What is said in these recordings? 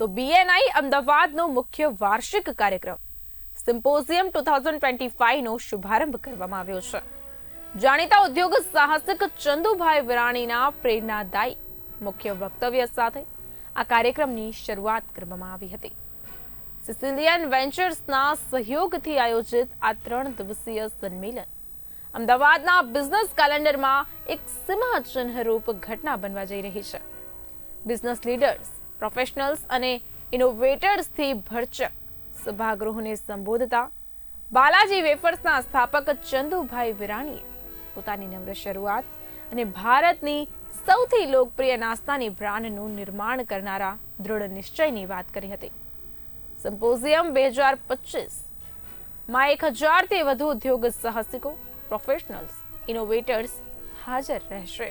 તો બીએનઆઈ અમદાવાદનો મુખ્ય વાર્ષિક કાર્યક્રમ. સિમ્પોઝિયમ ટુ થાઉઝન્ડ ટ્વેન્ટી ફાઈવનો શુભારંભ કરવામાં આવ્યો છે. જાણીતા ઉદ્યોગ સાહસિક ચંદુભાઈ વિરાણીના પ્રેરણાદાયી મુખ્ય વક્તવ્ય સાથે આ કાર્યક્રમની શરૂઆત કરવામાં આવી હતી. સિસિલિયન વેન્ચર્સના સહયોગથી આયોજિત આ ત્રણ દિવસીય સંમેલન અમદાવાદના બિઝનેસ કેલેન્ડરમાં એક સિંહચિહ્નરૂપ ઘટના બનવા જઈ રહી છે. બિઝનેસ લીડર્સ પ્રોફેશનલ્સ અને ઇનોવેટર્સથી ભરચક સભાગૃહને સંબોધતા બાલાજી વેફર્સના સ્થાપક ચંદુભાઈ વિરાણીએ પોતાની નમ્ર શરૂઆત અને ભારતની સૌથી લોકપ્રિય નાસ્તાની બ્રાન્ડનું નિર્માણ કરનારા દૃઢ નિશ્ચયની વાત કરી હતી. સિમ્પોઝિયમ બે હજાર પચીસમાં એક હજારથી વધુ ઉદ્યોગ સાહસિકો, પ્રોફેશનલ્સ, ઇનોવેટર્સ હાજર રહેશે.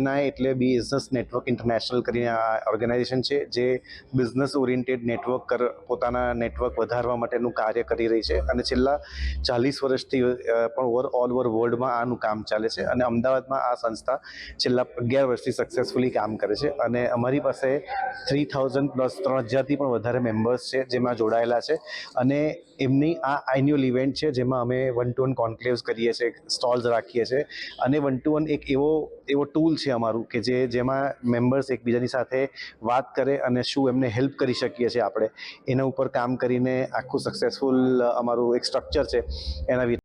એના એટલે બિઝનેસ નેટવર્ક ઇન્ટરનેશનલ કરીને આ ઓર્ગેનાઇઝેશન છે, જે બિઝનેસ ઓરિએન્ટેડ નેટવર્ક કર, પોતાના નેટવર્ક વધારવા માટેનું કાર્ય કરી રહી છે અને છેલ્લા ચાલીસ વર્ષથી પણ ઓવર ઓલ ઓવર વર્લ્ડમાં આનું કામ ચાલે છે અને અમદાવાદમાં આ સંસ્થા છેલ્લા અગિયાર વર્ષથી સક્સેસફુલી કામ કરે છે અને અમારી પાસે થ્રી થાઉઝન્ડ પ્લસ ત્રણ હજારથી પણ વધારે મેમ્બર્સ છે જેમાં જોડાયેલા છે અને એમની આ એન્યુઅલ ઇવેન્ટ છે જેમાં અમે વન ટુ વન કોન્ક્લેવ્સ કરીએ છીએ સ્ટોલ્સ રાખીએ છીએ અને વન ટુ વન એક એવો એવો ટૂલ છે અમારું કે જે જેમાં મેમ્બર્સ એકબીજાની સાથે વાત કરે અને શું એમને હેલ્પ કરી શકીએ છીએ આપણે. એના ઉપર કામ કરીને આખું સક્સેસફુલ અમારું એક સ્ટ્રક્ચર છે. એના